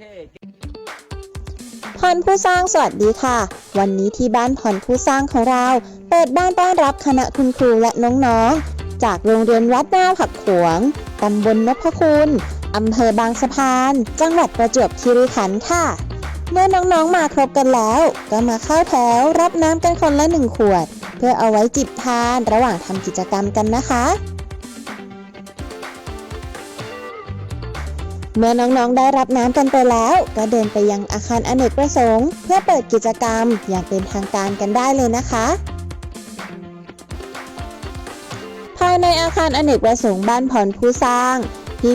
คพรผู้สร้างสวัสดีค่ะ วันนี้ที่บ้านพรผู้สร้างของเรา เปิดบ้านต้อนรับคณะคุณครูและน้องๆ จากโรงเรียนวัดนาวผักขวงตำบลนพคุณอำเภอบางสะพาน จังหวัดประจวบคีรีขันธ์ค่ะ เมื่อน้องๆมาครบกันแล้ว ก็มาเข้าแถวรับน้ำกันคนละหนึ่งขวด เพื่อเอาไว้จิบทานระหว่างทำกิจกรรมกันนะคะ เมื่อน้องๆได้รับน้ำกันไปแล้ว ก็เดินไปยังอาคารอเนกประสงค์ เพื่อเปิดกิจกรรมอย่างเป็นทางการกันได้เลยนะคะภายในอาคารอเนกประสงค์บ้านผ่อนผู้สร้าง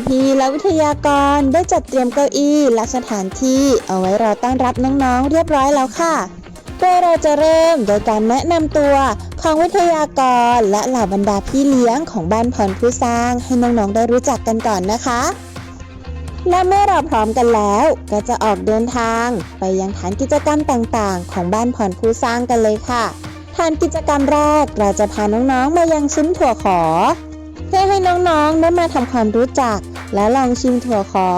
พี่ๆและวิทยากรได้จัดเตรียมเก้าอี้และสถานที่เอาไว้รอต้อนรับน้องๆเรียบร้อยแล้วค่ะโดยเราจะเริ่มโดยการแนะนำตัวของวิทยากรและเหล่าบรรดาพี่เลี้ยงของบ้านผ่อนผู้สร้างให้น้องๆได้รู้จักกันก่อนนะคะ และเมื่อเราพร้อมกันแล้ว ก็จะออกเดินทาง ไปยังฐานกิจกรรมต่างๆ ของบ้านผ่อนผู้สร้างกันเลยค่ะฐานกิจกรรมแรกเราจะพาน้องๆมายังซุ้มถั่วขอ เพื่อให้น้องๆได้มาทำความรู้จัก และลองชิมถั่วขอ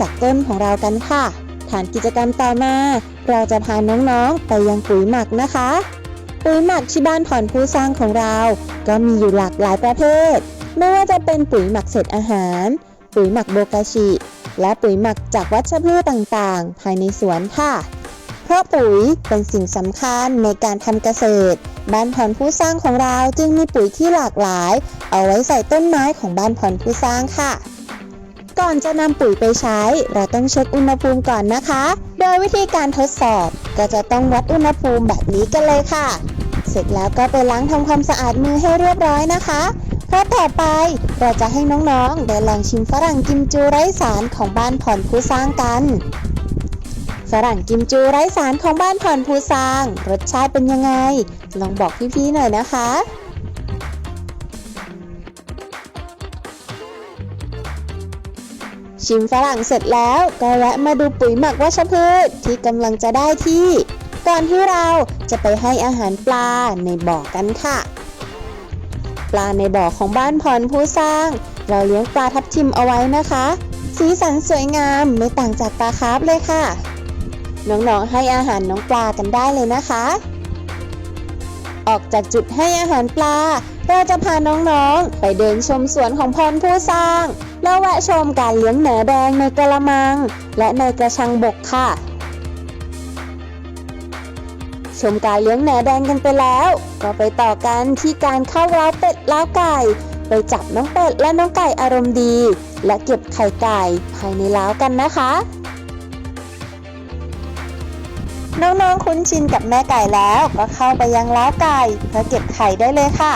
จากต้นของเรากันค่ะฐานกิจกรรมต่อมา เราจะพาน้องๆไปยังปุ๋ยหมักนะคะ ปุ๋ยหมักที่บ้านผ่อนผู้สร้างของเรา ก็มีอยู่หลากหลายประเภท ไม่ว่าจะเป็นปุ๋ยหมักเศษอาหาร ปุ๋ยหมักโบกาชิ และปุ๋ยหมักจากวัชพืชต่างๆ ภายในสวนค่ะ เพราะปุ๋ยเป็นสิ่งสำคัญในการทำเกษตร บ้านผ่อนผู้สร้างของเราจึงมีปุ๋ยที่หลากหลาย เอาไว้ใส่ต้นไม้ของบ้านผ่อนผู้สร้างค่ะ ก่อนจะนำปุ๋ยไปใช้ เราต้องเช็คอุณหภูมิก่อนนะคะ โดยวิธีการทดสอบก็จะต้องวัดอุณหภูมิแบบนี้กันเลยค่ะ เสร็จแล้วก็ไปล้างทำความสะอาดมือให้เรียบร้อยนะคะ เพราะต่อไป เราจะให้น้องๆได้ลองชิมฝรั่งกิมจูไร้สารของบ้านผ่อนผู้สร้างกันฝรั่งกิมจูไร้สารของบ้านผ่อนผู้สร้าง รสชาติเป็นยังไง ลองบอกพี่ๆหน่อยนะคะชิมฝรั่งเสร็จแล้วก็แวะมาดูปุ๋ยหมักวัชพืชที่กำลังจะได้ที่ ก่อนที่เราจะไปให้อาหารปลาในบ่อกันค่ะ ปลาในบ่อของบ้านพรผู้สร้าง เราเลี้ยงปลาทับทิมเอาไว้นะคะ สีสันสวยงามไม่ต่างจากปลาคาร์ฟเลยค่ะ น้องๆให้อาหารน้องปลากันได้เลยนะคะ ออกจากจุดให้อาหารปลา เราจะพาน้องๆ ไปเดินชมสวนของพรผู้สร้าง แล้วแวะชมการเลี้ยงแหนแดงในกระมัง และในกระชังบกค่ะ ชมการเลี้ยงแหนแดงกันไปแล้ว ก็ไปต่อกันที่การเข้าเล้าเป็ดเล้าไก่ ไปจับน้องเป็ดและน้องไก่อารมณ์ดี และเก็บไข่ไก่ภายในเล้ากันนะคะ น้องๆคุ้นชินกับแม่ไก่แล้วก็เข้าไปยังเล้าไก่เพื่อเก็บไข่ได้เลยค่ะ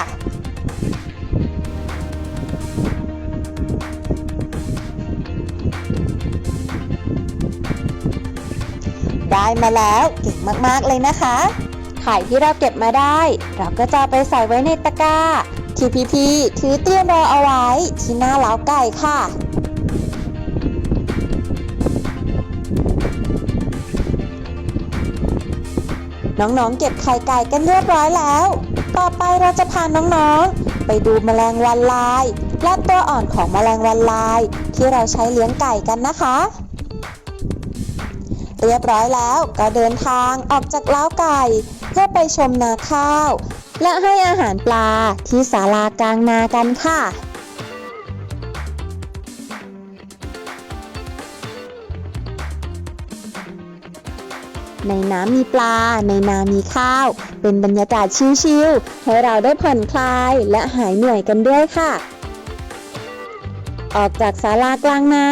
ได้มาแล้วเก่งมากๆเลยนะคะ ไข่ที่เราเก็บมาได้ เราก็จะไปใส่ไว้ในตะกร้า ที่พี่ๆถือเตรียมรอเอาไว้ที่หน้าเล้าไก่ค่ะน้องๆ เก็บไข่ไก่กันเรียบร้อยแล้ว ต่อไปเราจะพาน้องๆ ไปดูแมลงวันลาย และตัวอ่อนของแมลงวันลาย ที่เราใช้เลี้ยงไก่กันนะคะ เรียบร้อยแล้วก็เดินทางออกจากเล้าไก่ เพื่อไปชมนาข้าว และให้อาหารปลาที่ศาลากลางนากันค่ะในน้ำมีปลา ในนามีข้าว เป็นบรรยากาศชิลๆ ให้เราได้ผ่อนคลายและหายเหนื่อยกันด้วยค่ะ ออกจากศาลากลางนา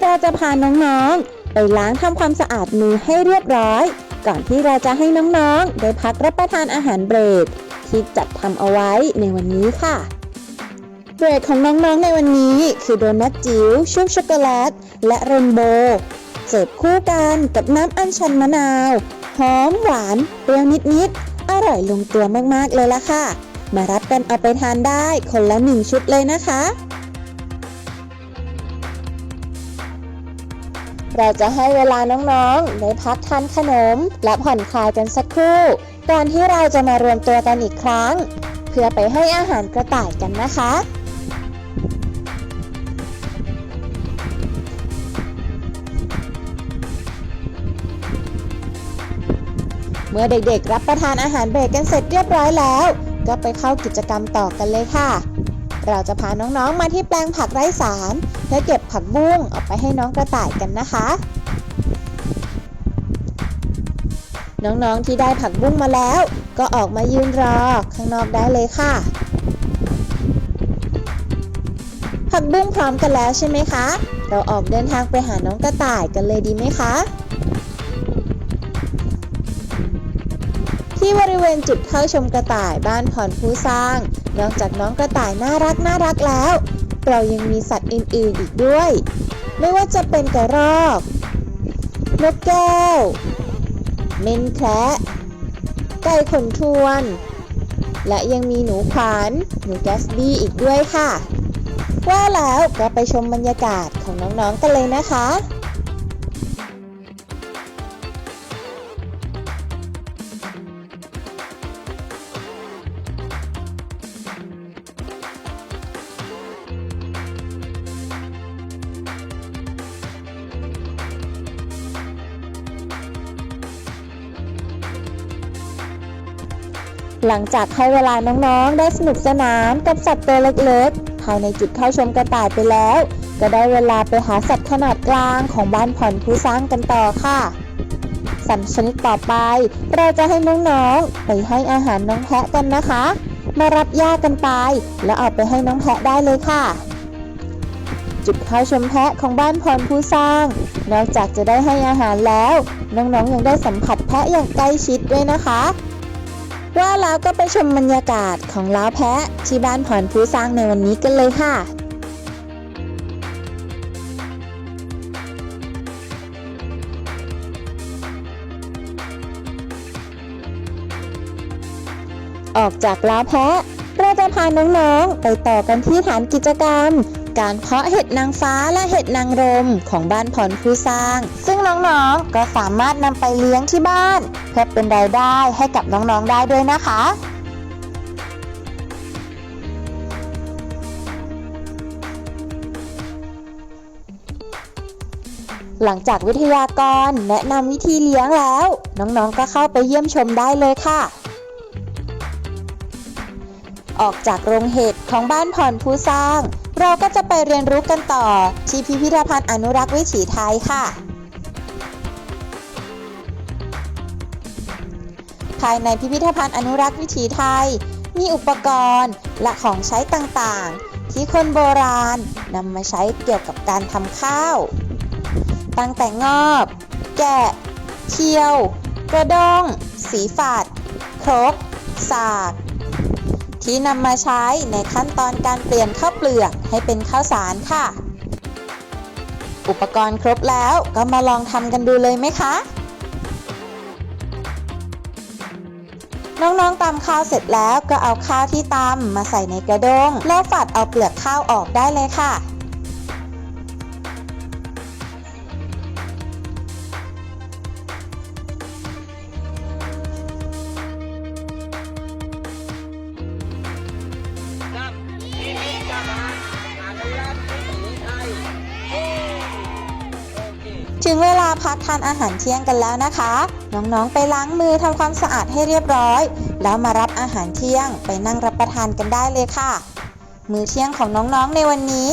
เราจะพาน้องๆ ไปล้างทำความสะอาดมือให้เรียบร้อย ก่อนที่เราจะให้น้องๆ ได้พักรับประทานอาหารเบรกที่จัดทำเอาไว้ในวันนี้ค่ะเบรกของน้องๆในวันนี้คือโดนัทจิ๋วชุบช็อกโกแลต และเรนโบว์เสิร์ฟคู่กันกับน้ำอัญชันมะนาว หอมหวานเปรี้ยวนิดๆ อร่อยลงตัวมากๆเลยละค่ะ มารับกันเอาไปทานได้คนละหนึ่งชุดเลยนะคะ เราจะให้เวลาน้องๆ ได้พักทานขนม และผ่อนคลายกันสักครู่ก่อนที่เราจะมารวมตัวกันอีกครั้ง เพื่อไปให้อาหารกระต่ายกันนะคะเมื่อเด็กๆ รับประทานอาหารเบรกกันเสร็จเรียบร้อยแล้ว ก็ไปเข้ากิจกรรมต่อกันเลยค่ะ เราจะพาน้องๆมาที่แปลงผักไร้สารเพื่อเก็บผักบุ้งออกไปให้น้องกระต่ายกันนะคะ น้องๆที่ได้ผักบุ้งมาแล้ว ก็ออกมายืนรอข้างนอกได้เลยค่ะ ผักบุ้งพร้อมกันแล้วใช่ไหมคะ เราออกเดินทางไปหาน้องกระต่ายกันเลยดีไหมคะที่บริเวณจุดเข้าชมกระต่ายบ้านผ่อนผู้สร้าง นอกจากน้องกระต่ายน่ารักน่ารักแล้ว เรายังมีสัตว์อื่นๆอีกด้วย ไม่ว่าจะเป็นกระรอก นกแก้ว เมนแคระไก่ขนทวน และยังมีหนูขวาน หนูแกสบี้อีกด้วยค่ะ ว่าแล้วก็ไปชมบรรยากาศของน้องๆกันเลยนะคะ หลังจากให้เวลาน้องๆ ได้สนุกสนานกับสัตว์ตัวเล็กๆ ภายในจุดเข้าชมกระต่ายไปแล้ว ก็ได้เวลาไปหาสัตว์ขนาดกลางของบ้านผ่อนผู้สร้างกันต่อค่ะสัตว์ชนิดต่อไป เราจะให้น้องๆไปให้อาหารน้องแพะกันนะคะ มารับหญ้ากันไป แล้วเอาไปให้น้องแพะได้เลยค่ะ จุดเข้าชมแพะของบ้านพรผู้สร้าง นอกจากจะได้ให้อาหารแล้ว น้องๆยังได้สัมผัสแพะอย่างใกล้ชิดด้วยนะคะ ว่าแล้วก็ไปชมบรรยากาศของล้าวแพะที่บ้านผ่อนผู้สร้างในวันนี้กันเลยค่ะออกจากล้าวแพะเราจะพาน้องๆ ไปต่อกันที่ฐานกิจกรรม การเพาะเห็ดนางฟ้าและเห็ดนางรมของบ้านผ่อนผู้สร้าง ซึ่งน้องๆก็สามารถนำไปเลี้ยงที่บ้าน เพื่อเป็นรายได้ให้กับน้องๆได้ด้วยนะคะหลังจากวิทยากรแนะนำวิธีเลี้ยงแล้ว น้องๆก็เข้าไปเยี่ยมชมได้เลยค่ะ ออกจากโรงเห็ดของบ้านผ่อนผู้สร้าง เราก็จะไปเรียนรู้กันต่อ ที่พิพิธภัณฑ์อนุรักษ์วิถีไทยค่ะ ภายในพิพิธภัณฑ์อนุรักษ์วิถีไทย มีอุปกรณ์และของใช้ต่างๆ ที่คนโบราณนำมาใช้เกี่ยวกับการทำข้าว ตั้งแต่งอบ แกะ เคียว กระด้ง สีฝาด ครก สาก ที่นำมาใช้ในขั้นตอนการเปลี่ยนข้าวเปลือกให้เป็นข้าวสารค่ะ อุปกรณ์ครบแล้วก็มาลองทำกันดูเลยไหมคะ น้องๆตำข้าวเสร็จแล้วก็เอาข้าวที่ตำมาใส่ในกระด้งแล้วฝัดเอาเปลือกข้าวออกได้เลยค่ะ พักทานอาหารเที่ยงกันแล้วนะคะ น้องๆ ไปล้างมือทำความสะอาดให้เรียบร้อย แล้วมารับอาหารเที่ยงไปนั่งรับประทานกันได้เลยค่ะ มื้อเที่ยงของน้องๆในวันนี้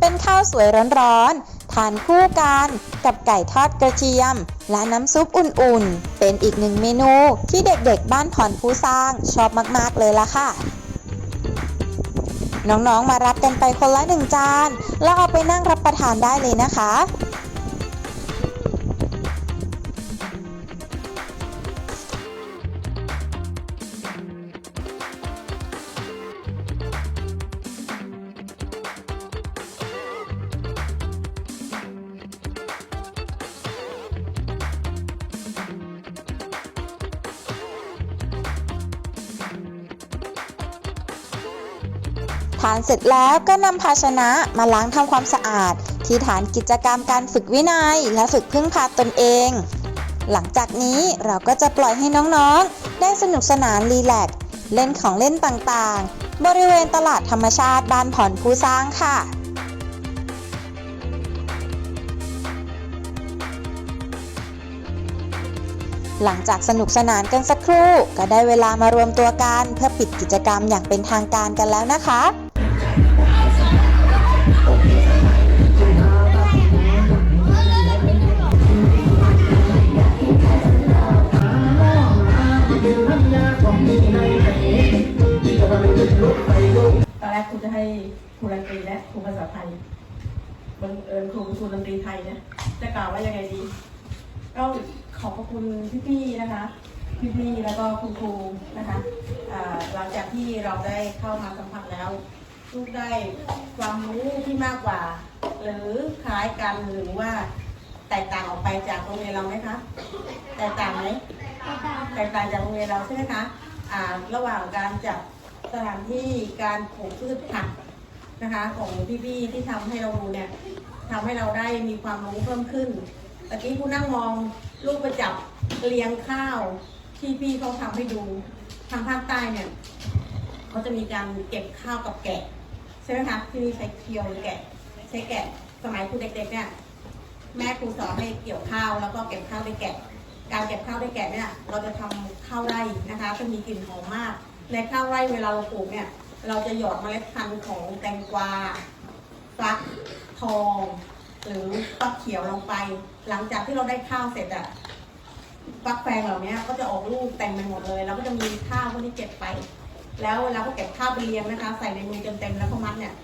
เป็นข้าวสวยร้อนๆทานคู่กันกับไก่ทอดกระเทียม และน้ำซุปอุ่นๆ เป็นอีกหนึ่งเมนูที่เด็กๆ บ้านผ่อนผู้สร้างชอบมากๆเลยล่ะค่ะน้องๆ มารับกันไปคนละหนึ่งจาน แล้วเอาไปนั่งรับประทานได้เลยนะคะ ทานเสร็จแล้วก็นำภาชนะมาล้างทำความสะอาด ที่ฐานกิจกรรมการฝึกวินัย และฝึกพึ่งพาตนเอง หลังจากนี้เราก็จะปล่อยให้น้องๆ ได้สนุกสนานรีแลกซ์เล่นของเล่นต่างๆ บริเวณตลาดธรรมชาติบ้านผ่อนผู้สร้างค่ะหลังจากสนุกสนานกันสักครู่ ก็ได้เวลามารวมตัวกันเพื่อปิดกิจกรรมอย่างเป็นทางการกันแล้วนะคะ ว่ายังไงดีก็ขอบพระคุณพี่ๆนะคะพี่ๆแล้วก็คุณครูนะคะหลังจากที่เราได้เข้ามาสัมผัสแล้วลูกได้ความรู้ที่มากกว่า หรือคล้ายกันหรือว่าแตกต่างออกไปจากโรงเรียนเราไหมคะแตกต่างไหมแตกต่างจากโรงเรียนเราใช่ไหมคะระหว่างการจัดสถานที่การปลูกพืชผักนะคะ ของพี่ๆที่ทำให้เราดูเนี่ย ทำให้เราได้มีความรู้เพิ่มขึ้นตะกี้ผู้นั่งมองลูกไปจับเรียงข้าวที่พี่เขาทำให้ดูทางภาคใต้เนี่ยเขาจะมีการเก็บข้าวกับแกะใช่ไหมคะที่นี่ใช้เคียวหรือแกะใช้แกะสมัยครูเด็กๆเนี่ยแม่ครูสอนให้เกี่ยวข้าวแล้วก็เก็บข้าวด้วยแกะ การเก็บข้าวด้วยแกะเนี่ยเราจะทำข้าวไร่นะคะจะมีกลิ่นหอมมาก ในข้าวไร่เวลาเราปลูกเนี่ยเราจะหยอดเมล็ดพันธุ์ของแตงกวาฟัก ทอง หรือฟักเขียวลงไป หลังจากที่เราได้ข้าวเสร็จอะฟักแฟงเหล่านี้ก็จะออกลูกเต็มไปหมดเลย แล้วก็จะมีข้าวพวกนี้เก็บไป แล้วเวลาก็เก็บข้าวไปเรียงนะคะ ใส่ในมือเต็มๆแล้วก็มัดเนี่ย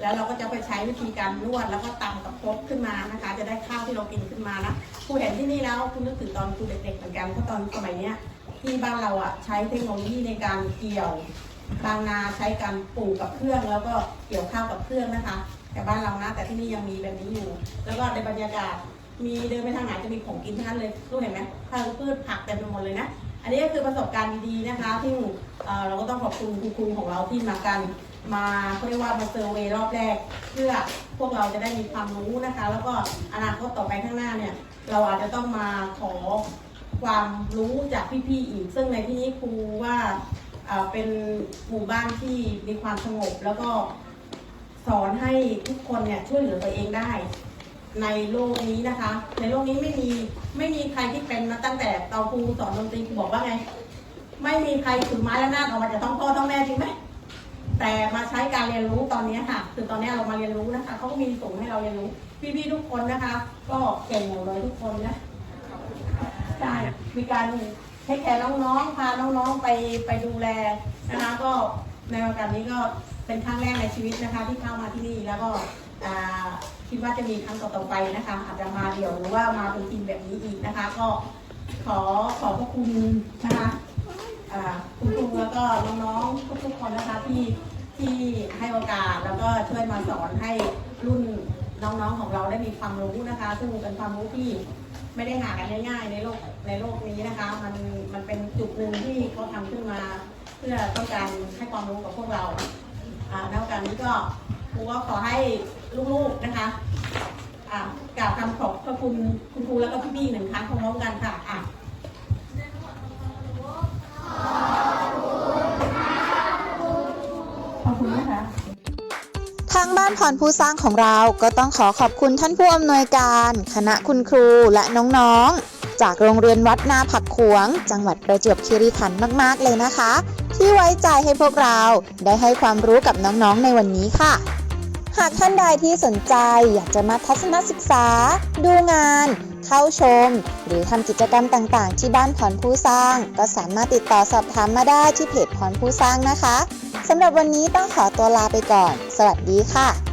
แล้วเราก็จะไปใช้วิธีการนวดแล้วก็ตำกับครกขึ้นมานะคะ จะได้ข้าวที่เรากินขึ้นมานะครูเห็นที่นี่แล้วคุณนึกถึงตอนครูเด็กๆเหมือนกันเพราะตอนสมัยเนี้ยที่บ้านเราอะใช้เทคโนโลยีในการเกี่ยวบางนาใช้การปลูกกับเครื่องแล้วก็เกี่ยวข้าวกับเครื่องนะคะ แต่บ้านเรานะ แต่ที่นี่ยังมีแบบนี้อยู่ แล้วก็ในบรรยากาศมีเดินไปทางไหนจะมีของกินทั้งนั้นเลยรู้เห็นไหมทางพืชผักเต็มไปหมดเลยนะ อันนี้ก็คือประสบการณ์ดีๆนะคะที่เราก็ต้องขอบคุณคุณครูของเราที่มากัน มาเขาเรียกว่ามาเซอร์เวย์รอบแรก เพื่อพวกเราจะได้มีความรู้นะคะ แล้วก็อนาคตต่อไปข้างหน้าเนี่ย เราอาจจะต้องมาขอความรู้จากพี่ๆอีก ซึ่งในที่นี้ครูว่าเป็นหมู่บ้านที่มีความสงบแล้วก็ สอนให้ทุกคนเนี่ยช่วยเหลือตัวเองได้ ในโลกนี้นะคะ ในโลกนี้ไม่มีไม่มีใครที่เป็นมาตั้งแต่เตาครูสอนดนตรีครูบอกว่าไง ไม่มีใครถือไม้และนาดออกมาจากท้องพ่อท้องแม่จริงไหมแต่มาใช้การเรียนรู้ตอนนี้ค่ะ คือตอนนี้เรามาเรียนรู้นะคะเขาก็มีส่งให้เราเรียนรู้ พี่ๆทุกคนนะคะ ก็เก่งหมดเลยทุกคนนะใช่มีการให้แคร์น้องๆพาน้องๆไปไปดูแลนะคะก็ในโอกาสนี้ก็ เป็นครั้งแรกในชีวิตนะคะที่เข้ามาที่นี่แล้วก็คิดว่าจะมีครั้งต่อๆไปนะคะอาจจะมาเดี่ยวหรือว่ามาเป็นทีมแบบนี้อีกนะคะ ก็ขอขอบพระคุณนะคะคุณครูแล้วก็น้องๆทุกๆคนนะคะที่ที่ให้โอกาสแล้วก็ช่วยมาสอนให้รุ่นน้องๆของเราได้มีความรู้นะคะ ซึ่งเป็นความรู้ที่ไม่ได้หากันง่ายๆในโลกในโลกนี้นะคะ มันมันเป็นจุดหนึ่งที่เขาทำขึ้นมา เพื่อต้องการให้ความรู้กับพวกเรา อ่าในโอกาสนี้ก็ครูก็ขอให้ลูกๆนะคะอ่ากล่าวคำขอบพระคุณคุณครูแล้วก็พี่ๆหนึ่งครั้งพร้อมๆกันค่ะอะขอบคุณนะคะทางบ้านพรผู้สร้างของเราก็ต้องขอขอบคุณท่านผู้อำนวยการ คณะคุณครูและน้องๆ จากโรงเรียนวัดนาผักขวง จังหวัดประจวบคีรีขันธ์มาก ๆ เลยนะคะ ที่ไว้ใจให้พวกเรา ได้ให้ความรู้กับน้องๆในวันนี้ค่ะ หากท่านใดที่สนใจอยากจะมาทัศนศึกษา ดูงาน เข้าชม หรือทำกิจกรรมต่างๆ ที่บ้านพรผู้สร้าง ก็สามารถติดต่อสอบถามมาได้ที่เพจพรผู้สร้างนะคะสำหรับวันนี้ต้องขอตัวลาไปก่อน สวัสดีค่ะ